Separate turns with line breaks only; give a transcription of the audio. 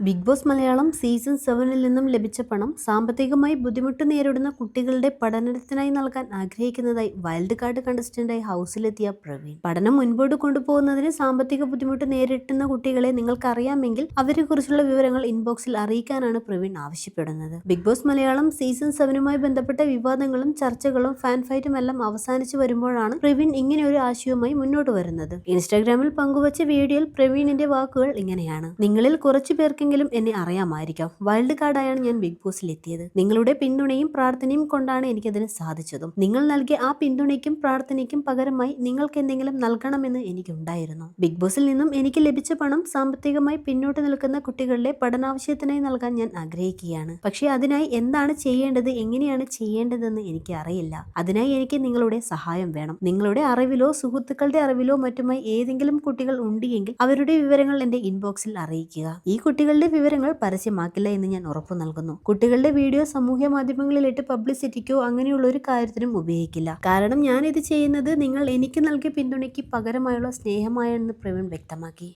Big boss Malayalam season സെവനിൽ നിന്നും ലഭിച്ച പണം സാമ്പത്തികമായി ബുദ്ധിമുട്ട് നേരിടുന്ന കുട്ടികളുടെ പഠനത്തിനായി നൽകാൻ ആഗ്രഹിക്കുന്നതായി വൈൽഡ് കാർഡ് കണ്ടസ്റ്റന്റായി ഹൗസിലെത്തിയ പ്രവീൺ. പഠനം മുൻപോട്ട് കൊണ്ടുപോകുന്നതിന് സാമ്പത്തിക ബുദ്ധിമുട്ട് നേരിട്ടുന്ന കുട്ടികളെ നിങ്ങൾക്ക് അറിയാമെങ്കിൽ അവരെക്കുറിച്ചുള്ള വിവരങ്ങൾ ഇൻബോക്സിൽ അറിയിക്കാനാണ് പ്രവീൺ ആവശ്യപ്പെടുന്നത്. ബിഗ് ബോസ് മലയാളം സീസൺ സെവനുമായി ബന്ധപ്പെട്ട വിവാദങ്ങളും ചർച്ചകളും ഫാൻ ഫൈറ്റും എല്ലാം അവസാനിച്ചു വരുമ്പോഴാണ് പ്രവീൺ ഇങ്ങനെ ഒരു ആശയവുമായി മുന്നോട്ട് വരുന്നത്. ഇൻസ്റ്റാഗ്രാമിൽ പങ്കുവച്ച വീഡിയോയിൽ പ്രവീണിന്റെ വാക്കുകൾ ഇങ്ങനെയാണ്. നിങ്ങളിൽ കുറച്ചു പേർക്കെങ്കിലും എന്നെ അറിയാമായിരിക്കാം. വൈൽഡ് കാർഡായാണ് ഞാൻ ബിഗ് ബോസിൽ എത്തിയത്. നിങ്ങളുടെ പിന്തുണയും പ്രാർത്ഥനയും കൊണ്ടാണ് എനിക്കതിന് സാധിച്ചതും. നിങ്ങൾ നൽകിയ ആ പിന്തുണയ്ക്കും പ്രാർത്ഥനയ്ക്കും പകരമായി നിങ്ങൾക്ക് എന്തെങ്കിലും നൽകണമെന്ന് എനിക്കുണ്ടായിരുന്നു. ബിഗ് ബോസിൽ നിന്നും എനിക്ക് ലഭിച്ച പണം സാമ്പത്തികമായി പിന്നോട്ട് നിൽക്കുന്ന കുട്ടികളുടെ പഠനാവശ്യത്തിനായി നൽകാൻ ഞാൻ ആഗ്രഹിക്കുകയാണ്. പക്ഷേ അതിനായി എന്താണ് ചെയ്യേണ്ടത് എങ്ങനെയാണ് ചെയ്യേണ്ടതെന്ന് എനിക്ക് അറിയില്ല അതിനായി എനിക്ക് നിങ്ങളുടെ സഹായം വേണം. നിങ്ങളുടെ അറിവിലോ സുഹൃത്തുക്കളുടെ അറിവിലോ മറ്റുമായി ഏതെങ്കിലും കുട്ടികൾ ഉണ്ടെങ്കിൽ അവരുടെ വിവരങ്ങൾ എന്റെ ഇൻബോക്സിൽ അറിയിക്കുക. ഈ കുട്ടികളുടെ വിവരങ്ങൾ പരസ്യമാക്കില്ല എന്ന് ഞാൻ ഉറപ്പു നൽകുന്നു. കുട്ടികളുടെ വീഡിയോ സമൂഹ മാധ്യമങ്ങളിലിട്ട് പബ്ലിസിറ്റിക്കോ അങ്ങനെയുള്ള ഒരു കാര്യത്തിനും ഉപയോഗിക്കില്ല. കാരണം ഞാൻ ഇത് ചെയ്യുന്നത് നിങ്ങൾ എനിക്ക് നൽകിയ പിന്തുണയ്ക്ക് പകരമായുള്ള സ്നേഹമായെന്ന് പ്രവീൺ വ്യക്തമാക്കി.